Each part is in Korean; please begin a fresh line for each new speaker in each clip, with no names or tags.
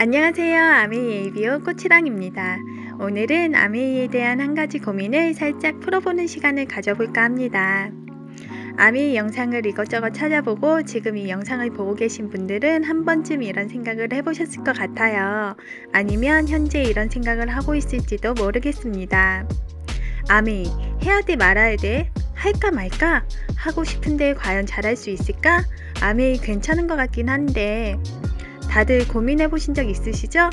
안녕하세요. 아메이 예비오 꽃이랑입니다. 오늘은 아메이에 대한 한 가지 고민을 살짝 풀어보는 시간을 가져볼까 합니다. 아메이 영상을 이것저것 찾아보고 지금 이 영상을 보고 계신 분들은 한 번쯤 이런 생각을 해보셨을 것 같아요. 아니면 현재 이런 생각을 하고 있을지도 모르겠습니다. 아메이, 해야 돼 말아야 돼? 할까 말까? 하고 싶은데 과연 잘할 수 있을까? 아메이 괜찮은 것 같긴 한데 다들 고민해 보신 적 있으시죠?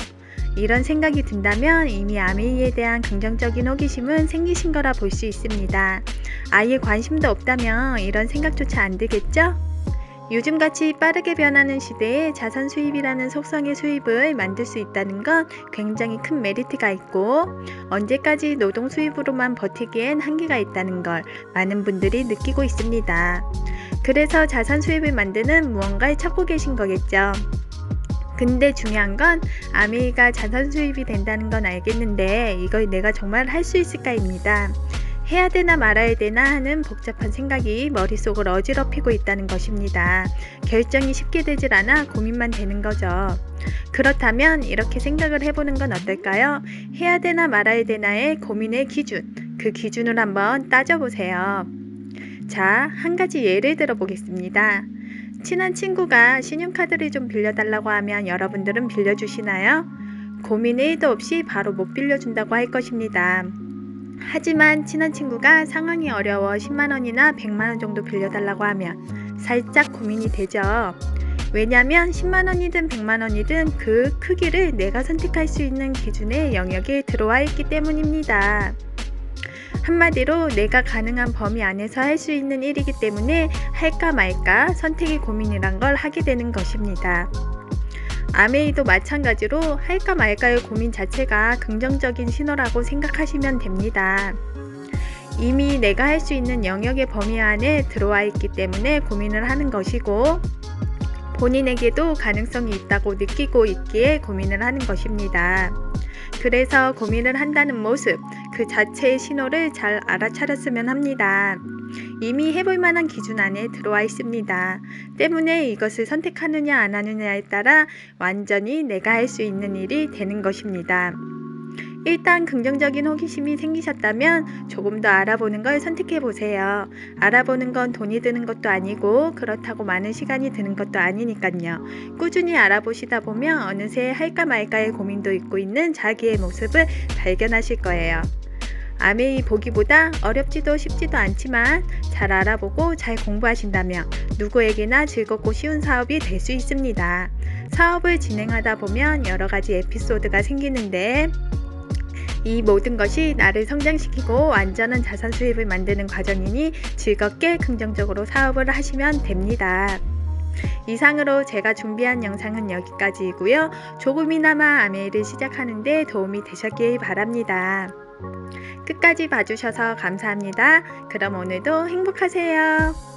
이런 생각이 든다면 이미 아메이에 대한 긍정적인 호기심은 생기신 거라 볼 수 있습니다. 아예 관심도 없다면 이런 생각조차 안 들겠죠? 요즘같이 빠르게 변하는 시대에 자산 수입이라는 속성의 수입을 만들 수 있다는 건 굉장히 큰 메리트가 있고 언제까지 노동 수입으로만 버티기엔 한계가 있다는 걸 많은 분들이 느끼고 있습니다. 그래서 자산 수입을 만드는 무언가를 찾고 계신 거겠죠. 근데 중요한 건 아메이가 자산 수입이 된다는 건 알겠는데 이걸 내가 정말 할 수 있을까입니다. 해야 되나 말아야 되나 하는 복잡한 생각이 머릿속을 어지럽히고 있다는 것입니다. 결정이 쉽게 되질 않아 고민만 되는 거죠. 그렇다면 이렇게 생각을 해보는 건 어떨까요? 해야 되나 말아야 되나의 고민의 기준, 그 기준을 한번 따져보세요. 자, 한 가지 예를 들어 보겠습니다. 친한 친구가 신용카드를 좀 빌려달라고 하면 여러분들은 빌려주시나요? 고민 1도 없이 바로 못 빌려준다고 할 것입니다. 하지만 친한 친구가 상황이 어려워 10만원이나 100만원 정도 빌려달라고 하면 살짝 고민이 되죠. 왜냐면 10만원이든 100만원이든 그 크기를 내가 선택할 수 있는 기준의 영역에 들어와 있기 때문입니다. 한마디로 내가 가능한 범위 안에서 할 수 있는 일이기 때문에 할까 말까 선택의 고민이란 걸 하게 되는 것입니다. 아메이도 마찬가지로 할까 말까의 고민 자체가 긍정적인 신호라고 생각하시면 됩니다. 이미 내가 할 수 있는 영역의 범위 안에 들어와 있기 때문에 고민을 하는 것이고 본인에게도 가능성이 있다고 느끼고 있기에 고민을 하는 것입니다. 그래서 고민을 한다는 모습, 그 자체의 신호를 잘 알아차렸으면 합니다. 이미 해볼 만한 기준 안에 들어와 있습니다. 때문에 이것을 선택하느냐 안 하느냐에 따라 완전히 내가 할 수 있는 일이 되는 것입니다. 일단 긍정적인 호기심이 생기셨다면 조금 더 알아보는 걸 선택해 보세요. 알아보는 건 돈이 드는 것도 아니고 그렇다고 많은 시간이 드는 것도 아니니까요. 꾸준히 알아보시다 보면 어느새 할까 말까의 고민도 있고 있는 자기의 모습을 발견하실 거예요. 아메이 보기보다 어렵지도 쉽지도 않지만 잘 알아보고 잘 공부하신다면 누구에게나 즐겁고 쉬운 사업이 될 수 있습니다. 사업을 진행하다 보면 여러 가지 에피소드가 생기는데 이 모든 것이 나를 성장시키고 완전한 자산 수입을 만드는 과정이니 즐겁게 긍정적으로 사업을 하시면 됩니다. 이상으로 제가 준비한 영상은 여기까지이고요. 조금이나마 아메이를 시작하는데 도움이 되셨길 바랍니다. 끝까지 봐주셔서 감사합니다. 그럼 오늘도 행복하세요.